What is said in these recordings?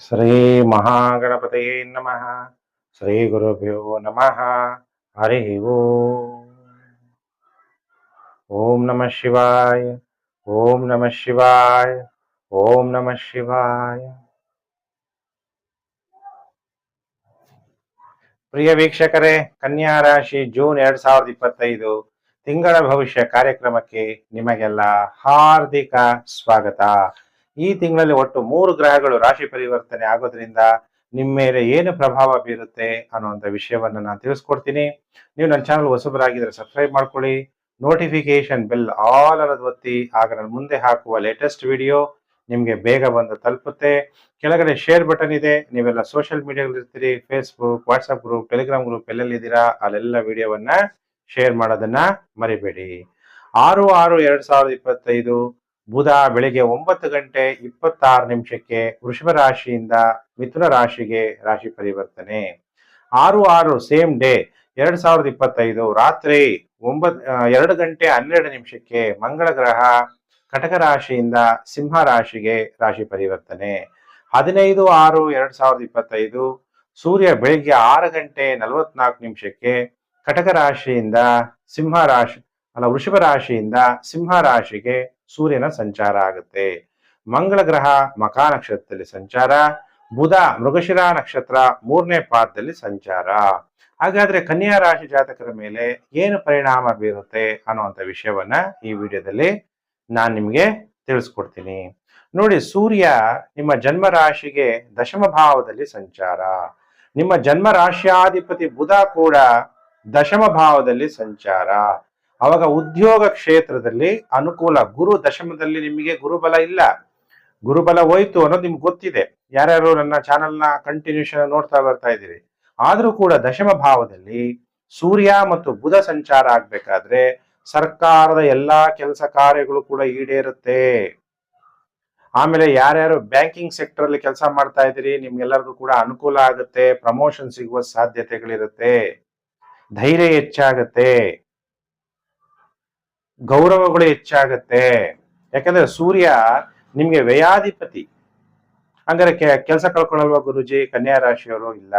ಶ್ರೀ ಮಹಾಗಣಪತಯೇ ನಮಃ ಶ್ರೀ ಗುರುಭ್ಯೋ ನಮಃ ಹರಿ ಓಂ ಓಂ ನಮಃ ಶಿವಾಯ ಓಂ ನಮಃ ಶಿವಾಯ ಓಂ ನಮಃ ಶಿವಾಯ ಪ್ರಿಯ ವೀಕ್ಷಕರೇ ಕನ್ಯಾ ರಾಶಿ ಜೂನ್ ಎರಡ್ ಸಾವಿರದ ಇಪ್ಪತ್ತೈದು. ತಿಂಗಳ ಭವಿಷ್ಯ ಕಾರ್ಯಕ್ರಮಕ್ಕೆ ನಿಮಗೆಲ್ಲ ಹಾರ್ದಿಕ ಸ್ವಾಗತ. ಈ ತಿಂಗಳಲ್ಲಿ ಒಟ್ಟು ಮೂರು ಗ್ರಹಗಳು ರಾಶಿ ಪರಿವರ್ತನೆ ಆಗೋದ್ರಿಂದ ನಿಮ್ಮ ಮೇಲೆ ಏನು ಪ್ರಭಾವ ಬೀರುತ್ತೆ ಅನ್ನುವಂಥ ವಿಷಯವನ್ನು ನಾನು ತಿಳಿಸ್ಕೊಡ್ತೀನಿ. ನೀವು ನನ್ನ ಚಾನಲ್ ಹೊಸಬರಾಗಿದ್ದರೆ ಸಬ್ಸ್ಕ್ರೈಬ್ ಮಾಡ್ಕೊಳ್ಳಿ. ನೋಟಿಫಿಕೇಶನ್ ಬೆಲ್ ಆಲ್ ಅನ್ನೋದು ಒತ್ತಿ, ಆಗ ನಾನು ಮುಂದೆ ಹಾಕುವ ಲೇಟೆಸ್ಟ್ ವಿಡಿಯೋ ನಿಮಗೆ ಬೇಗ ಬಂದು ತಲುಪುತ್ತೆ. ಕೆಳಗಡೆ ಶೇರ್ ಬಟನ್ ಇದೆ. ನೀವೆಲ್ಲ ಸೋಷಿಯಲ್ ಮೀಡಿಯಾದಲ್ಲಿ ಇರ್ತೀರಿ. Facebook WhatsApp group Telegram group ಎಲ್ಲೆಲ್ಲಿದ್ದೀರಾ ಅಲ್ಲೆಲ್ಲ ವಿಡಿಯೋವನ್ನು ಶೇರ್ ಮಾಡೋದನ್ನ ಮರಿಬೇಡಿ. ಆರು ಆರು ಎರಡು ಸಾವಿರದ ಇಪ್ಪತ್ತೈದು ಬುಧ ಬೆಳಿಗ್ಗೆ ಒಂಬತ್ತು ಗಂಟೆ ಇಪ್ಪತ್ತಾರು ನಿಮಿಷಕ್ಕೆ ವೃಷಭ ರಾಶಿಯಿಂದ ಮಿಥುನ ರಾಶಿಗೆ ರಾಶಿ ಪರಿವರ್ತನೆ. ಆರು ಆರು ಸೇಮ್ ಡೇ ಎರಡ್ ಸಾವಿರದ ಇಪ್ಪತ್ತೈದು ರಾತ್ರಿ ಒಂಬತ್ ಎರಡು ಗಂಟೆ ಹನ್ನೆರಡು ನಿಮಿಷಕ್ಕೆ ಮಂಗಳ ಗ್ರಹ ಕಟಕ ರಾಶಿಯಿಂದ ಸಿಂಹ ರಾಶಿಗೆ ರಾಶಿ ಪರಿವರ್ತನೆ. ಹದಿನೈದು ಆರು ಎರಡ್ ಸಾವಿರದ ಇಪ್ಪತ್ತೈದು ಸೂರ್ಯ ಬೆಳಿಗ್ಗೆ ಆರು ಗಂಟೆ ನಲವತ್ನಾಲ್ಕು ನಿಮಿಷಕ್ಕೆ ಕಟಕ ರಾಶಿಯಿಂದ ಸಿಂಹ ರಾಶಿ, ಅಲ್ಲ ವೃಷಭ ರಾಶಿಯಿಂದ ಸಿಂಹ ರಾಶಿಗೆ ಸೂರ್ಯನ ಸಂಚಾರ ಆಗುತ್ತೆ. ಮಂಗಳ ಗ್ರಹ ಮಕಾ ನಕ್ಷತ್ರದಲ್ಲಿ ಸಂಚಾರ, ಬುಧ ಮೃಗಶಿರ ನಕ್ಷತ್ರ ಮೂರನೇ ಪಾದದಲ್ಲಿ ಸಂಚಾರ. ಹಾಗಾದ್ರೆ ಕನ್ಯಾ ರಾಶಿ ಜಾತಕರ ಮೇಲೆ ಏನು ಪರಿಣಾಮ ಬೀರುತ್ತೆ ಅನ್ನುವಂಥ ವಿಷಯವನ್ನ ಈ ವಿಡಿಯೋದಲ್ಲಿ ನಾನು ನಿಮಗೆ ತಿಳಿಸ್ಕೊಡ್ತೀನಿ. ನೋಡಿ, ಸೂರ್ಯ ನಿಮ್ಮ ಜನ್ಮ ರಾಶಿಗೆ ದಶಮ ಭಾವದಲ್ಲಿ ಸಂಚಾರ. ನಿಮ್ಮ ಜನ್ಮ ರಾಶ್ಯಾಧಿಪತಿ ಬುಧ ಕೂಡ ದಶಮ ಭಾವದಲ್ಲಿ ಸಂಚಾರ. ಅವಾಗ ಉದ್ಯೋಗ ಕ್ಷೇತ್ರದಲ್ಲಿ ಅನುಕೂಲ, ಗುರು ದಶಮದಲ್ಲಿ ನಿಮಗೆ ಗುರುಬಲ ಇಲ್ಲ. ಗುರುಬಲ ಹೋಯ್ತು ಅನ್ನೋದು ನಿಮ್ಗೆ ಗೊತ್ತಿದೆ. ಯಾರ್ಯಾರು ನನ್ನ ಚಾನೆಲ್ನ ಕಂಟಿನ್ಯೂಷನ್ ನೋಡ್ತಾ ಬರ್ತಾ ಇದ್ದೀರಿ, ಆದರೂ ಕೂಡ ದಶಮ ಭಾವದಲ್ಲಿ ಸೂರ್ಯ ಮತ್ತು ಬುಧ ಸಂಚಾರ ಆಗ್ಬೇಕಾದ್ರೆ ಸರ್ಕಾರದ ಎಲ್ಲಾ ಕೆಲಸ ಕಾರ್ಯಗಳು ಕೂಡ ಈಡೇರುತ್ತೆ. ಆಮೇಲೆ ಯಾರ್ಯಾರು ಬ್ಯಾಂಕಿಂಗ್ ಸೆಕ್ಟರ್ ಅಲ್ಲಿ ಕೆಲಸ ಮಾಡ್ತಾ ಇದ್ದೀರಿ, ನಿಮ್ಗೆಲ್ಲರಿಗೂ ಕೂಡ ಅನುಕೂಲ ಆಗುತ್ತೆ ಪ್ರಮೋಷನ್ ಸಿಗುವ ಸಾಧ್ಯತೆಗಳಿರುತ್ತೆ. ಧೈರ್ಯ ಹೆಚ್ಚಾಗತ್ತೆ. ಗೌರವಗಳು ಹೆಚ್ಚಾಗತ್ತೆ. ಯಾಕಂದ್ರೆ ಸೂರ್ಯ ನಿಮ್ಗೆ ವ್ಯಯಾಧಿಪತಿ. ಹಂಗಾರೆ ಕೆಲಸ ಕಳ್ಕೊಳ್ಳುವ ಗುರುಜಿ? ಕನ್ಯಾ ರಾಶಿಯವರು ಇಲ್ಲ.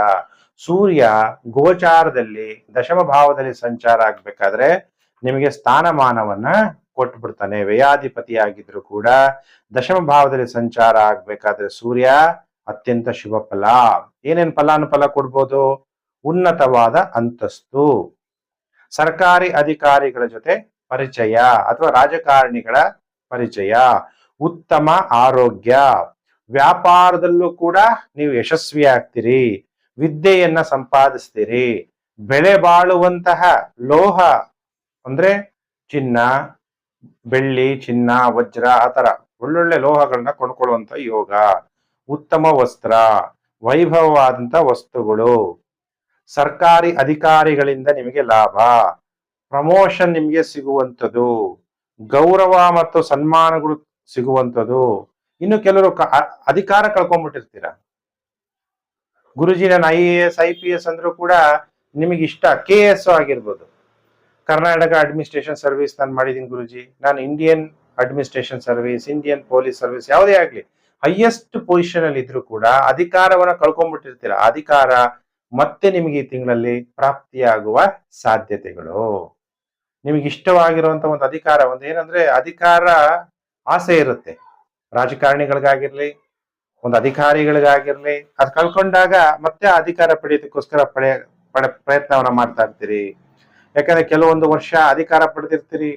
ಸೂರ್ಯ ಗೋಚಾರದಲ್ಲಿ, ದಶಮ ಭಾವದಲ್ಲಿ ಸಂಚಾರ ಆಗ್ಬೇಕಾದ್ರೆ ನಿಮಗೆ ಸ್ಥಾನಮಾನವನ್ನ ಕೊಟ್ಬಿಡ್ತಾನೆ. ವ್ಯಯಾಧಿಪತಿ ಆಗಿದ್ರು ಕೂಡ ದಶಮ ಭಾವದಲ್ಲಿ ಸಂಚಾರ ಆಗ್ಬೇಕಾದ್ರೆ ಸೂರ್ಯ ಅತ್ಯಂತ ಶುಭ ಫಲ. ಏನೇನ್ ಫಲಾನುಫಲ ಕೊಡ್ಬೋದು? ಉನ್ನತವಾದ ಅಂತಸ್ತು. ಸರ್ಕಾರಿ ಅಧಿಕಾರಿಗಳ ಜೊತೆ ಪರಿಚಯ ಅಥವಾ ರಾಜಕಾರಣಿಗಳ ಪರಿಚಯ. ಉತ್ತಮ ಆರೋಗ್ಯ. ವ್ಯಾಪಾರದಲ್ಲೂ ಕೂಡ ನೀವು ಯಶಸ್ವಿ ಆಗ್ತೀರಿ. ವಿದ್ಯೆಯನ್ನ ಸಂಪಾದಿಸ್ತೀರಿ. ಬೆಳೆ ಬಾಳುವಂತಹ ಲೋಹ ಅಂದ್ರೆ ಚಿನ್ನ, ಬೆಳ್ಳಿ, ಚಿನ್ನ, ವಜ್ರ ಆತರ ಒಳ್ಳೊಳ್ಳೆ ಲೋಹಗಳನ್ನ ಕೊಂಡ್ಕೊಳ್ಳುವಂತ ಯೋಗ. ಉತ್ತಮ ವಸ್ತ್ರ, ವೈಭವವಾದಂತ ವಸ್ತುಗಳು. ಸರ್ಕಾರಿ ಅಧಿಕಾರಿಗಳಿಂದ ನಿಮಗೆ ಲಾಭ. ಪ್ರಮೋಷನ್ ನಿಮಗೆ ಸಿಗುವಂಥದ್ದು, ಗೌರವ ಮತ್ತು ಸನ್ಮಾನಗಳು ಸಿಗುವಂಥದ್ದು. ಇನ್ನು ಕೆಲವರು ಅಧಿಕಾರ ಕಳ್ಕೊಂಡ್ಬಿಟ್ಟಿರ್ತೀರ ಗುರುಜಿ ನಾನು I A S I P S ಅಂದ್ರೂ ಕೂಡ ನಿಮಗೆ ಇಷ್ಟ ಕೆ ಎಸ್ ಆಗಿರ್ಬೋದು. ಕರ್ನಾಟಕ ಅಡ್ಮಿನಿಸ್ಟ್ರೇಷನ್ ಸರ್ವಿಸ್ ನಾನು ಮಾಡಿದ್ದೀನಿ ಗುರುಜಿ. ನಾನು Indian administration service Indian police service ಯಾವುದೇ ಆಗಲಿ ಹೈಯೆಸ್ಟ್ ಪೊಸಿಷನ್ ಅಲ್ಲಿ ಇದ್ರೂ ಕೂಡ ಅಧಿಕಾರವನ್ನ ಕಳ್ಕೊಂಡ್ಬಿಟ್ಟಿರ್ತೀರ ಅಧಿಕಾರ ಮತ್ತೆ ನಿಮಗೆ ಈ ತಿಂಗಳಲ್ಲಿ ಪ್ರಾಪ್ತಿಯಾಗುವ ಸಾಧ್ಯತೆಗಳು. ನಿಮಗೆ ಇಷ್ಟವಾಗಿರುವಂತ ಒಂದು ಅಧಿಕಾರ, ಒಂದು ಏನಂದ್ರೆ ಅಧಿಕಾರ ಆಸೆ ಇರುತ್ತೆ. ರಾಜಕಾರಣಿಗಳಿಗಾಗಿರ್ಲಿ, ಒಂದು ಅಧಿಕಾರಿಗಳಿಗಾಗಿರ್ಲಿ, ಅದು ಕಳ್ಕೊಂಡಾಗ ಮತ್ತೆ ಅಧಿಕಾರ ಪಡೆಯೋದಕ್ಕೋಸ್ಕರ ಪಡೆಯ ಪಡೆ, ಪ್ರಯತ್ನವನ್ನ ಮಾಡ್ತಾ ಇರ್ತೀರಿ. ಯಾಕಂದ್ರೆ ಕೆಲವೊಂದು ವರ್ಷ ಅಧಿಕಾರ ಪಡೆದಿರ್ತೀರಿ.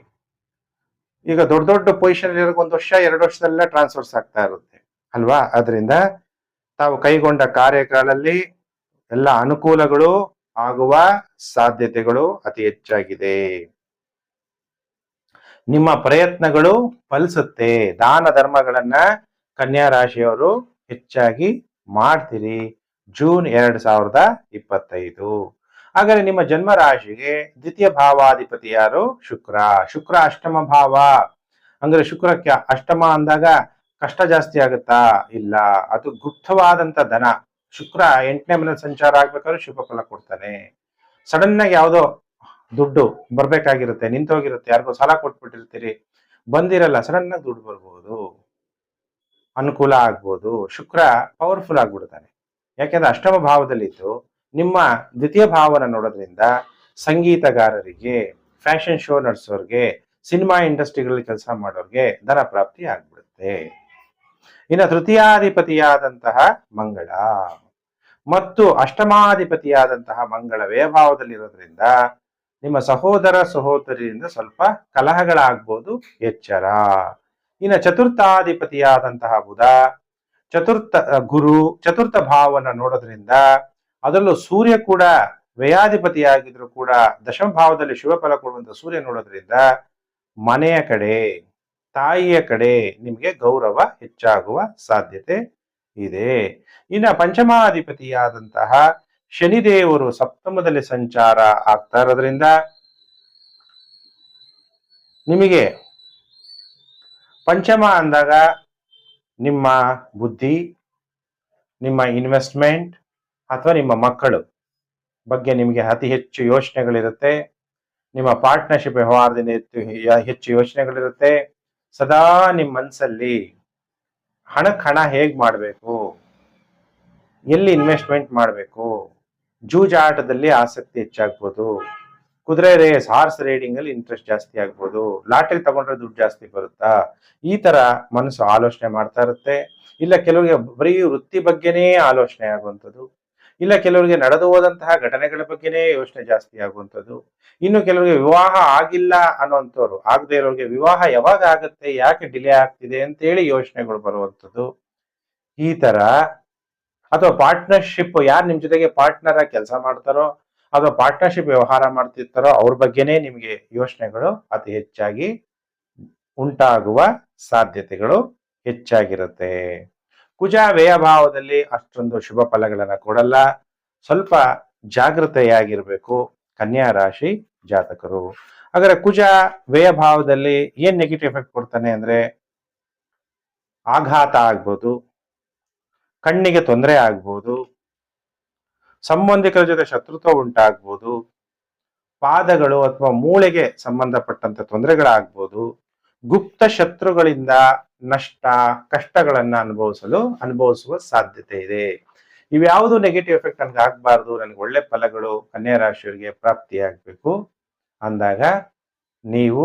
ಈಗ ದೊಡ್ಡ ದೊಡ್ಡ ಪೊಸಿಷನ್ ಇರೋ ಒಂದು ವರ್ಷ, ಎರಡು ವರ್ಷದಲ್ಲೇ ಟ್ರಾನ್ಸ್ಫರ್ಸ್ ಆಗ್ತಾ ಇರುತ್ತೆ. ಅಲ್ವಾ? ಅದರಿಂದ ತಾವು ಕೈಗೊಂಡ ಕಾರ್ಯಗಳಲ್ಲಿ ಎಲ್ಲ ಅನುಕೂಲಗಳು ಆಗುವ ಸಾಧ್ಯತೆಗಳು ಅತಿ ಹೆಚ್ಚಾಗಿದೆ. ನಿಮ್ಮ ಪ್ರಯತ್ನಗಳು ಫಲಿಸುತ್ತೆ. ದಾನ ಧರ್ಮಗಳನ್ನ ಕನ್ಯಾ ರಾಶಿಯವರು ಹೆಚ್ಚಾಗಿ ಮಾಡ್ತೀರಿ. ಜೂನ್ ಎರಡ್ ಸಾವಿರದ ಇಪ್ಪತ್ತೈದು. ಹಾಗಾದ್ರೆ ನಿಮ್ಮ ಜನ್ಮ ರಾಶಿಗೆ ದ್ವಿತೀಯ ಭಾವಾಧಿಪತಿ ಯಾರು? ಶುಕ್ರ. ಶುಕ್ರ ಅಷ್ಟಮ ಭಾವ. ಅಂದ್ರೆ ಶುಕ್ರಕ್ಕೆ ಅಷ್ಟಮ ಅಂದಾಗ ಕಷ್ಟ ಜಾಸ್ತಿ ಆಗುತ್ತಾ? ಇಲ್ಲ. ಅದು ಗುಪ್ತವಾದಂತ ಧನ. ಶುಕ್ರ ಎಂಟನೇ ಮನೆ ಸಂಚಾರ ಆಗ್ಬೇಕಾದ್ರೆ ಶುಭ ಫಲ ಕೊಡ್ತಾನೆ. ಸಡನ್ ಆಗಿ ಯಾವುದೋ ದುಡ್ಡು ಬರ್ಬೇಕಾಗಿರುತ್ತೆ, ನಿಂತೋಗಿರುತ್ತೆ, ಯಾರಿಗೋ ಸಾಲ ಕೊಟ್ಬಿಟ್ಟಿರ್ತೀರಿ, ಬಂದಿರಲ್ಲ ಸಡನ್ ಆಗಿ ದುಡ್ಡು ಬರ್ಬೋದು, ಅನುಕೂಲ ಆಗ್ಬೋದು, ಶುಕ್ರ ಪವರ್ಫುಲ್ ಆಗ್ಬಿಡ್ತಾನೆ. ಯಾಕೆಂದ್ರೆ ಅಷ್ಟಮ ಭಾವದಲ್ಲಿದ್ದು, ನಿಮ್ಮ ದ್ವಿತೀಯ ಭಾವನ ನೋಡೋದ್ರಿಂದ ಸಂಗೀತಗಾರರಿಗೆ ಫ್ಯಾಷನ್ ಶೋ ನಡೆಸೋರ್ಗೆ ಸಿನಿಮಾ ಇಂಡಸ್ಟ್ರಿಗಳಲ್ಲಿ ಕೆಲಸ ಮಾಡೋರ್ಗೆ ಧನ ಪ್ರಾಪ್ತಿ ಆಗ್ಬಿಡುತ್ತೆ. ಇನ್ನು ತೃತೀಯಾಧಿಪತಿಯಾದಂತಹ ಮಂಗಳ. ಮತ್ತು ಅಷ್ಟಮಾಧಿಪತಿಯಾದಂತಹ ಮಂಗಳ ವ್ಯಯಭಾವದಲ್ಲಿರೋದ್ರಿಂದ ನಿಮ್ಮ ಸಹೋದರ ಸಹೋದರಿಯಿಂದ ಸ್ವಲ್ಪ ಕಲಹಗಳಾಗ್ಬೋದು. ಎಚ್ಚರ. ಇನ್ನು ಚತುರ್ಥಾಧಿಪತಿಯಾದಂತಹ ಬುಧ, ಚತುರ್ಥ ಗುರು, ಚತುರ್ಥ ಭಾವನ ನೋಡೋದ್ರಿಂದ ಅದರಲ್ಲೂ ಸೂರ್ಯ ಕೂಡ ವ್ಯಯಾಧಿಪತಿಯಾಗಿದ್ರು ಕೂಡ ದಶಮ ಭಾವದಲ್ಲಿ ಶುಭ ಫಲ ಕೊಡುವಂತ ಸೂರ್ಯ ನೋಡೋದ್ರಿಂದ ಮನೆಯ ಕಡೆ, ತಾಯಿಯ ಕಡೆ ನಿಮಗೆ ಗೌರವ ಹೆಚ್ಚಾಗುವ ಸಾಧ್ಯತೆ ಇದೆ. ಇನ್ನು ಪಂಚಮಾಧಿಪತಿಯಾದಂತಹ ಶನಿದೇವರು ಸಪ್ತಮದಲ್ಲಿ ಸಂಚಾರ ಆಗ್ತಾ ಇರೋದ್ರಿಂದ ನಿಮಗೆ ಪಂಚಮ ಅಂದಾಗ ನಿಮ್ಮ ಬುದ್ಧಿ, ನಿಮ್ಮ ಇನ್ವೆಸ್ಟ್ಮೆಂಟ್ ಅಥವಾ ನಿಮ್ಮ ಮಕ್ಕಳು ಬಗ್ಗೆ ನಿಮಗೆ ಅತಿ ಹೆಚ್ಚು ಯೋಚನೆಗಳಿರುತ್ತೆ. ನಿಮ್ಮ ಪಾರ್ಟ್ನರ್ಶಿಪ್ ವ್ಯವಹಾರದಿಂದ ಹೆಚ್ಚು ಹೆಚ್ಚು ಯೋಚನೆಗಳಿರುತ್ತೆ. ಸದಾ ನಿಮ್ಮ ಮನಸ್ಸಲ್ಲಿ ಹಣಕ್ಕೆ ಹಣ ಹೇಗೆ ಮಾಡಬೇಕು? ಎಲ್ಲಿ ಇನ್ವೆಸ್ಟ್ಮೆಂಟ್ ಮಾಡಬೇಕು? ಜೂಜಾಟದಲ್ಲಿ ಆಸಕ್ತಿ ಹೆಚ್ಚಾಗ್ಬೋದು. ಕುದುರೆ ರೇಸ್ ಹಾರ್ಸ್ ರೈಡಿಂಗ್ ಅಲ್ಲಿ ಇಂಟ್ರೆಸ್ಟ್ ಜಾಸ್ತಿ ಆಗ್ಬೋದು. ಲಾಟ್ರಿ ತಗೊಂಡ್ರೆ ದುಡ್ಡು ಜಾಸ್ತಿ ಬರುತ್ತಾ? ಈ ತರ ಮನಸ್ಸು ಆಲೋಚನೆ ಮಾಡ್ತಾ ಇರುತ್ತೆ. ಇಲ್ಲ ಕೆಲವರಿಗೆ ಬರೀ ವೃತ್ತಿ ಬಗ್ಗೆನೇ ಆಲೋಚನೆ ಆಗುವಂಥದ್ದು. ಇಲ್ಲ ಕೆಲವರಿಗೆ ನಡೆದು ಹೋದಂತಹ ಘಟನೆಗಳ ಬಗ್ಗೆನೇ ಯೋಚನೆ ಜಾಸ್ತಿ ಆಗುವಂಥದ್ದು. ಇನ್ನು ಕೆಲವರಿಗೆ ವಿವಾಹ ಆಗಿಲ್ಲ ಅನ್ನೋಂಥವ್ರು ಆಗದೆ ಇರೋರಿಗೆ ವಿವಾಹ ಯಾವಾಗ ಆಗುತ್ತೆ, ಯಾಕೆ ಡಿಲೇ ಆಗ್ತಿದೆ ಅಂತೇಳಿ ಯೋಚನೆಗಳು ಬರುವಂಥದ್ದು. ಈ ತರ ಅಥವಾ ಪಾರ್ಟ್ನರ್ಶಿಪ್ ಯಾರು ನಿಮ್ಮ ಜೊತೆಗೆ ಪಾರ್ಟ್ನರ್ ಆಗಿ ಕೆಲಸ ಮಾಡ್ತಾರೋ ಅಥವಾ ಪಾರ್ಟ್ನರ್ಶಿಪ್ ವ್ಯವಹಾರ ಮಾಡ್ತಿರ್ತಾರೋ ಅವ್ರ ಬಗ್ಗೆನೇ ನಿಮಗೆ ಯೋಚನೆಗಳು ಅತಿ ಹೆಚ್ಚಾಗಿ ಉಂಟಾಗುವ ಸಾಧ್ಯತೆಗಳು ಹೆಚ್ಚಾಗಿರುತ್ತೆ. ಕುಜ ವ್ಯಯಭಾವದಲ್ಲಿ ಅಷ್ಟೊಂದು ಶುಭ ಫಲಗಳನ್ನ ಕೊಡಲ್ಲ. ಸ್ವಲ್ಪ ಜಾಗೃತೆಯಾಗಿರ್ಬೇಕು ಕನ್ಯಾ ರಾಶಿ ಜಾತಕರು. ಹಾಗಾದ್ರೆ ಕುಜ ವ್ಯಯಭಾವದಲ್ಲಿ ಏನ್ ನೆಗೆಟಿವ್ ಎಫೆಕ್ಟ್ ಕೊಡ್ತಾನೆ ಅಂದ್ರೆ ಆಘಾತ ಆಗ್ಬೋದು ಕಣ್ಣಿಗೆ ತೊಂದರೆ ಆಗ್ಬೋದು. ಸಂಬಂಧಿಕರ ಜೊತೆ ಶತ್ರುತ್ವ ಉಂಟಾಗ್ಬೋದು. ಪಾದಗಳು ಅಥವಾ ಮೂಳೆಗೆ ಸಂಬಂಧಪಟ್ಟಂತ ತೊಂದರೆಗಳಾಗ್ಬೋದು. ಗುಪ್ತ ಶತ್ರುಗಳಿಂದ ನಷ್ಟ, ಕಷ್ಟಗಳನ್ನ ಅನುಭವಿಸಲು, ಅನುಭವಿಸುವ ಸಾಧ್ಯತೆ ಇದೆ. ಇವ್ಯಾವುದು ನೆಗೆಟಿವ್ ಎಫೆಕ್ಟ್ ನನಗೆ ಆಗ್ಬಾರ್ದು, ನನಗೆ ಒಳ್ಳೆ ಫಲಗಳು ಕನ್ಯಾ ರಾಶಿಯವರಿಗೆ ಪ್ರಾಪ್ತಿಯಾಗಬೇಕು ಅಂದಾಗ ನೀವು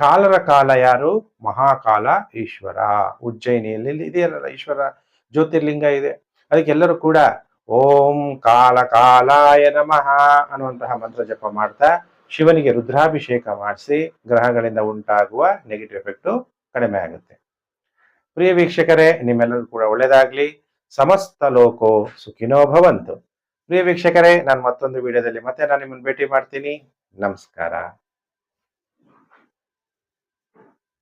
ಕಾಲರ ಕಾಲ ಯಾರು? ಮಹಾಕಾಲ ಈಶ್ವರ. ಉಜ್ಜಯಿನಿಯಲ್ಲಿ ಇದೆಯಲ್ಲ ಈಶ್ವರ? ಜ್ಯೋತಿರ್ಲಿಂಗ ಇದೆ. ಅದಕ್ಕೆಲ್ಲರೂ ಕೂಡ ಓಂ ಕಾಲ ಕಾಲಾಯ ನಮಃ ಅನ್ನುವಂತಹ ಮಂತ್ರ ಜಪ ಮಾಡ್ತಾ ಶಿವನಿಗೆ ರುದ್ರಾಭಿಷೇಕ ಮಾಡಿಸಿ ಗ್ರಹಗಳಿಂದ ಉಂಟಾಗುವ ನೆಗೆಟಿವ್ ಎಫೆಕ್ಟು ಕಡಿಮೆ ಆಗುತ್ತೆ. ಪ್ರಿಯ ವೀಕ್ಷಕರೇ ನಿಮ್ಮೆಲ್ಲರೂ ಕೂಡ ಒಳ್ಳೆಯದಾಗಲಿ ಸಮಸ್ತ ಲೋಕೋ ಸುಖಿನೋ ಭವಂತು. ಪ್ರಿಯ ವೀಕ್ಷಕರೇ, ನಾನು ಮತ್ತೊಂದು ವಿಡಿಯೋದಲ್ಲಿ ಮತ್ತೆ ನಾನು ನಿಮ್ಮನ್ನು ಭೇಟಿ ಮಾಡ್ತೀನಿ. ನಮಸ್ಕಾರ.